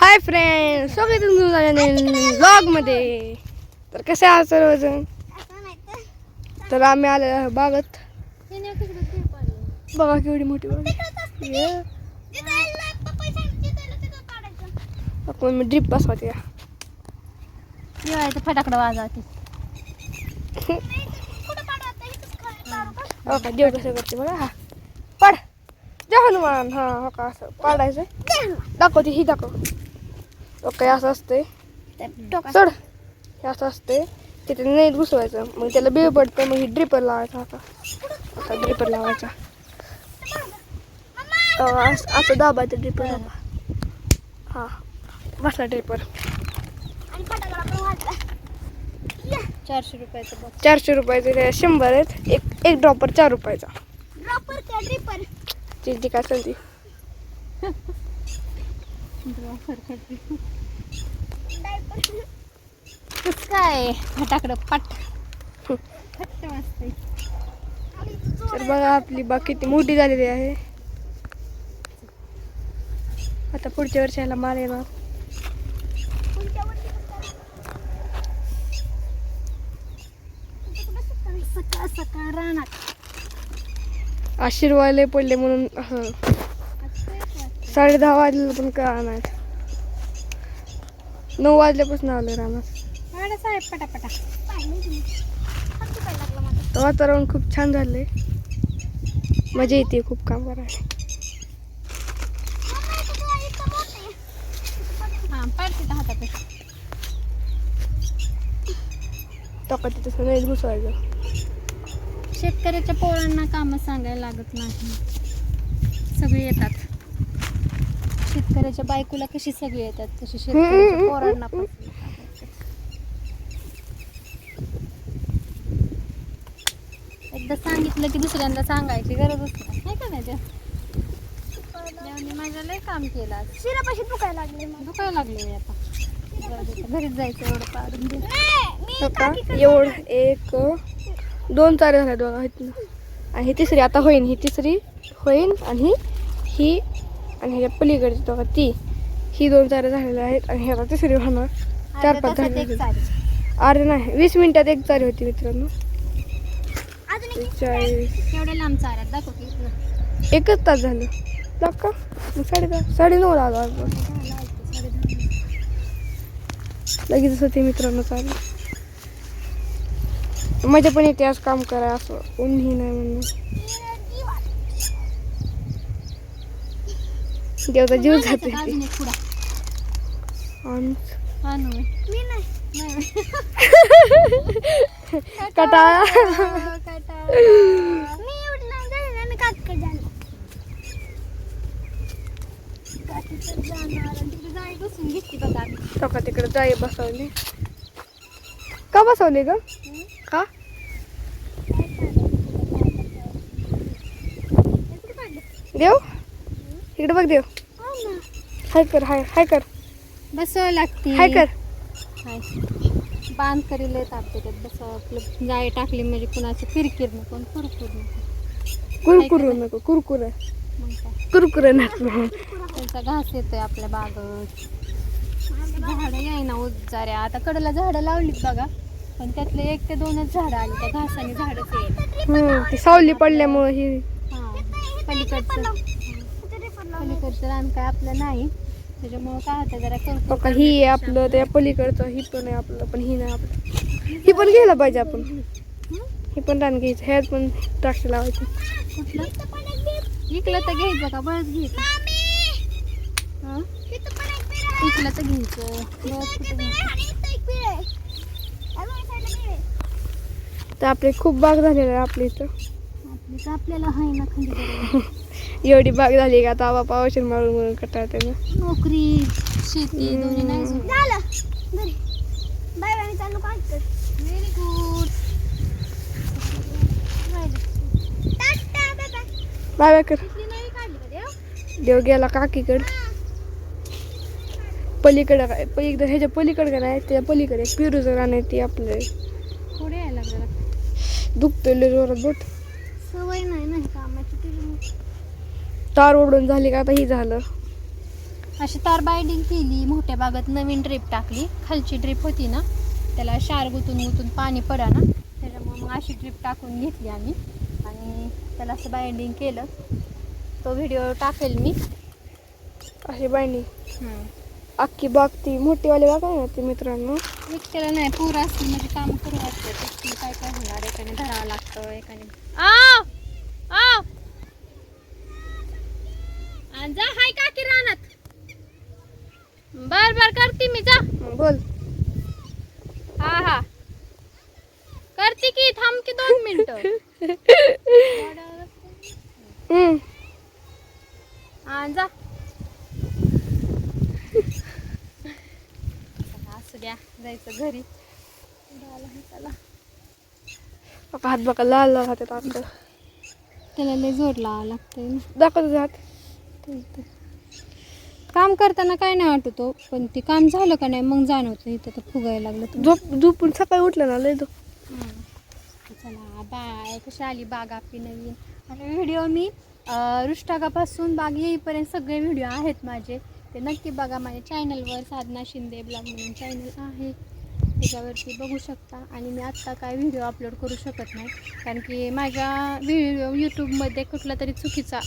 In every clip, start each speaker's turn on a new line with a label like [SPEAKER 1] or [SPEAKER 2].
[SPEAKER 1] Hi friend स्वागत झाल्याने ब्लॉगमध्ये तर कसे आहात सर्वजण? तर आम्ही आलेलो आहे बागत. बघा केवढी मोठी बाग मी ड्रिप बसवते
[SPEAKER 2] फटाकडं वाजवते.
[SPEAKER 1] हो का? देव कसं करते बघा. हा. पाड. हनुमान. हा हो का असं. पाडायचं दाखवते ही दाखव. ओके असं असते चढ हे असं असते तिथे नाही घुसवायचं मग त्याला बिळ पडतं मग ही ड्रिपर लावायचा आता असा ड्रिपर लावायचा असं असं दाबायचं ड्रिपर दाबा हा बसला ड्रिपर
[SPEAKER 2] चारशे रुपयाचं
[SPEAKER 1] चारशे रुपयाचे ते शंभर आहेत एक एक ड्रॉपर चार रुपयाचा ती ती काय असेल ती
[SPEAKER 2] कस काय? फटाकडं पट. फट्ट वाजते
[SPEAKER 1] तर बघा आपली बाग किती मोठी झालेली आहे. आता पुढच्या वर्षाला माल येणार.
[SPEAKER 2] सकाळ सकाळ रानात.
[SPEAKER 1] आशीर्वाद पडले म्हणून असं साडे दहा वाजलेलं पण कळा नाही. नऊ वाजल्यापासून आलं रानात
[SPEAKER 2] साहेब पटापटा.
[SPEAKER 1] वातावरण खूप छान झालंय. मजा येते खूप काम करायला.
[SPEAKER 2] हा
[SPEAKER 1] नाही घुसवायचं.
[SPEAKER 2] शेतकऱ्याच्या पोरांना कामं सांगायला लागत नाही. सगळे येतात. शेतकऱ्याच्या बायकोला कशी सगळी येतात? तशी शेतकऱ्याच्या पोरांना पण. एकदा सांगितलं की दुसऱ्यांदा सांगायची गरजच नाही. नाही का नाही ते? देवाने माझं लय काम केलं आज.
[SPEAKER 3] शिरापाशी दुखायला लागले मग
[SPEAKER 2] दुखायला लागले मी आता. जाऊ दे, घरीच जायचं एवढं पाडून दे.
[SPEAKER 1] का एवढं एक दोन चार झाल्या दोघा आणि ही तिसरी आता होईन. ही तिसरी होईन आणि ही आणि ह्याच्या पलीकडची दोघा ती ही दोन चार झालेल्या आहेत आणि ही आता तिसरी होणार. चार पाच
[SPEAKER 2] तासात
[SPEAKER 1] झाले
[SPEAKER 2] एक चालेल
[SPEAKER 1] अरे नाही वीस मिनिटात एक चारी होती मित्रांनो. चाळीस. एकच तास झालं. लाग का साडे दहा साडे नऊ आज. लगेच होते मित्रांनो चालू. मजा पण येते आज काम करा असं उन्ही नाही म्हणून.
[SPEAKER 2] घेतली बघा आम्ही.
[SPEAKER 1] तो का तिकडे जाई बसवली? का बसवली ग? का? देव? इकडे बघ देव. हाय कर हाय हाय कर.
[SPEAKER 2] बसावं लागती.
[SPEAKER 1] हाय कर.
[SPEAKER 2] हाय. बांध करील ताप त्याच्यात बसावं आपलं. जाळी टाकली म्हणजे कुणाची किरकिर नको आणि कुरकुर नको.
[SPEAKER 1] कुरकुर नको कुरकुर.
[SPEAKER 2] मग काय?
[SPEAKER 1] कुरकुर नको.
[SPEAKER 2] त्यांचा घास येतोय आपल्या बागत. झाडं येईना उजाऱ्या आता कडला झाडं लावलीत बघा. पण त्यातले एक ते दोनच झाडं आली. त्या घासाने झाडच येईल
[SPEAKER 1] हम्म ती सावली पडल्यामुळे ही
[SPEAKER 2] हा पलीकडचं. पलीकडचं रान काय आपलं नाही. त्याच्यामुळं काय होतं जरा
[SPEAKER 1] हो
[SPEAKER 2] करतो
[SPEAKER 1] का ही आहे आपलं त्या पलीकडचं ही पण आहे आपलं पण ही नाही आपलं. ही पण घ्यायला पाहिजे आपण. ही पण रान घ्यायचं ह्यात पण द्राक्ष लावायची.
[SPEAKER 2] कुठलं? इकलं तर घ्यायचं का? बळच घ्यायचं. हा? इकलं तर घ्यायचं. बळच कुठं घ्यायचं?
[SPEAKER 1] तर आपली खूप बाग झालेली आहे आपली इथं.
[SPEAKER 2] आपली तर आपल्याला हाय ना खाली.
[SPEAKER 1] एवढी बाग झाली का आता बापा औषध मारून मारून कटाळते ना
[SPEAKER 2] नोकरी शेती दोन्ही नाही
[SPEAKER 3] झालं. बाय बाय मी चालू काढतो
[SPEAKER 2] very good
[SPEAKER 3] tata bye bye.
[SPEAKER 1] Bye bye कर.
[SPEAKER 2] नाही काढली का देव?
[SPEAKER 1] देव गेला काकीकड. पलीकडं काय? पलीकडं ह्याच्या पलीकडं का नाही? त्याच्या पलीकडे पिरूचं रान आहे ती आपलं.
[SPEAKER 2] पुढे यायला लागला.
[SPEAKER 1] दुखतं लय जोरात बोट
[SPEAKER 3] सवय नाही ना कामाची तुझी
[SPEAKER 1] तार ओढून झाली का आता ही झालं.
[SPEAKER 2] अशी तार बाइंडिंग केली मोठ्या बागात नवीन ड्रीप टाकली. खालची ड्रीप होती ना त्याला शार गुतून गुतून पाणी पडा ना त्याच्यामुळे मग अशी ड्रीप टाकून घेतली आम्ही. आणि त्याला असं बाइंडिंग केलं. तो व्हिडिओ टाकेल मी.
[SPEAKER 1] अशी बाईंडिंग अख्खी बाग ती मोठीवाली बाग आहे ना ती मित्रांनो?
[SPEAKER 2] विकतेला नाही पुरा असली म्हणजे काम करू वाटतं. काय काय होणार एकाने धरावं लागतं एकाने आ! आणि जा हाय काकी रानात? बर बर करते मी जा.
[SPEAKER 1] बोल.
[SPEAKER 2] हा हा. करते की थांब की दोन मिनिट.
[SPEAKER 1] हं.
[SPEAKER 2] जा. चला, असू द्या जायचं घरी. झालं हे चला
[SPEAKER 1] बाबा हात बघा लाल लाल हातात आपलं
[SPEAKER 2] त्याला लय जोर लावा लागतंय ना.
[SPEAKER 1] दाखव तुझे
[SPEAKER 2] काम करताना काय नाही वाटत हो पण ते काम झालं का नाही मग जाणवतं इथं तर फुगायला लागलं तर
[SPEAKER 1] झोप झोपून सकाळी उठलं ना लय झोप.
[SPEAKER 2] चला बाय. कशी आली बाग आपली नवीन? आणि व्हिडिओ मी अं, रुष्टागापासून बाग येईपर्यंत सगळे व्हिडिओ आहेत माझे. ते नक्की बघा माझ्या चॅनलवर साधना शिंदे ब्लॉग म्हणून चॅनल आहे. त्याच्यावरती बघू शकता. आणि मी आत्ता काय व्हिडिओ अपलोड करू शकत नाही. कारण की माझ्या व्हिडिओ यूट्यूबमध्ये कुठला तरी चुकीचा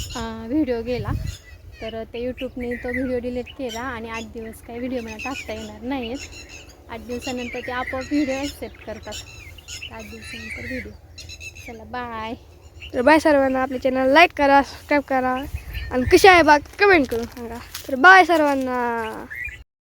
[SPEAKER 2] व्हिडिओ गेला. तर ते यूट्यूबने तो व्हिडिओ डिलीट केला आणि आठ दिवस काही व्हिडिओ मला टाकता येणार नाहीत. आठ दिवसानंतर ते आपोआप व्हिडिओ ॲक्सेप्ट करतात. आठ दिवसानंतर व्हिडिओ चला बाय
[SPEAKER 1] तर बाय सर्वांना. आपले चॅनल लाईक करा सबस्क्राईब करा. आणि कशी आहे बाग? कमेंट करून सांगा. तर बाय सर्वांना.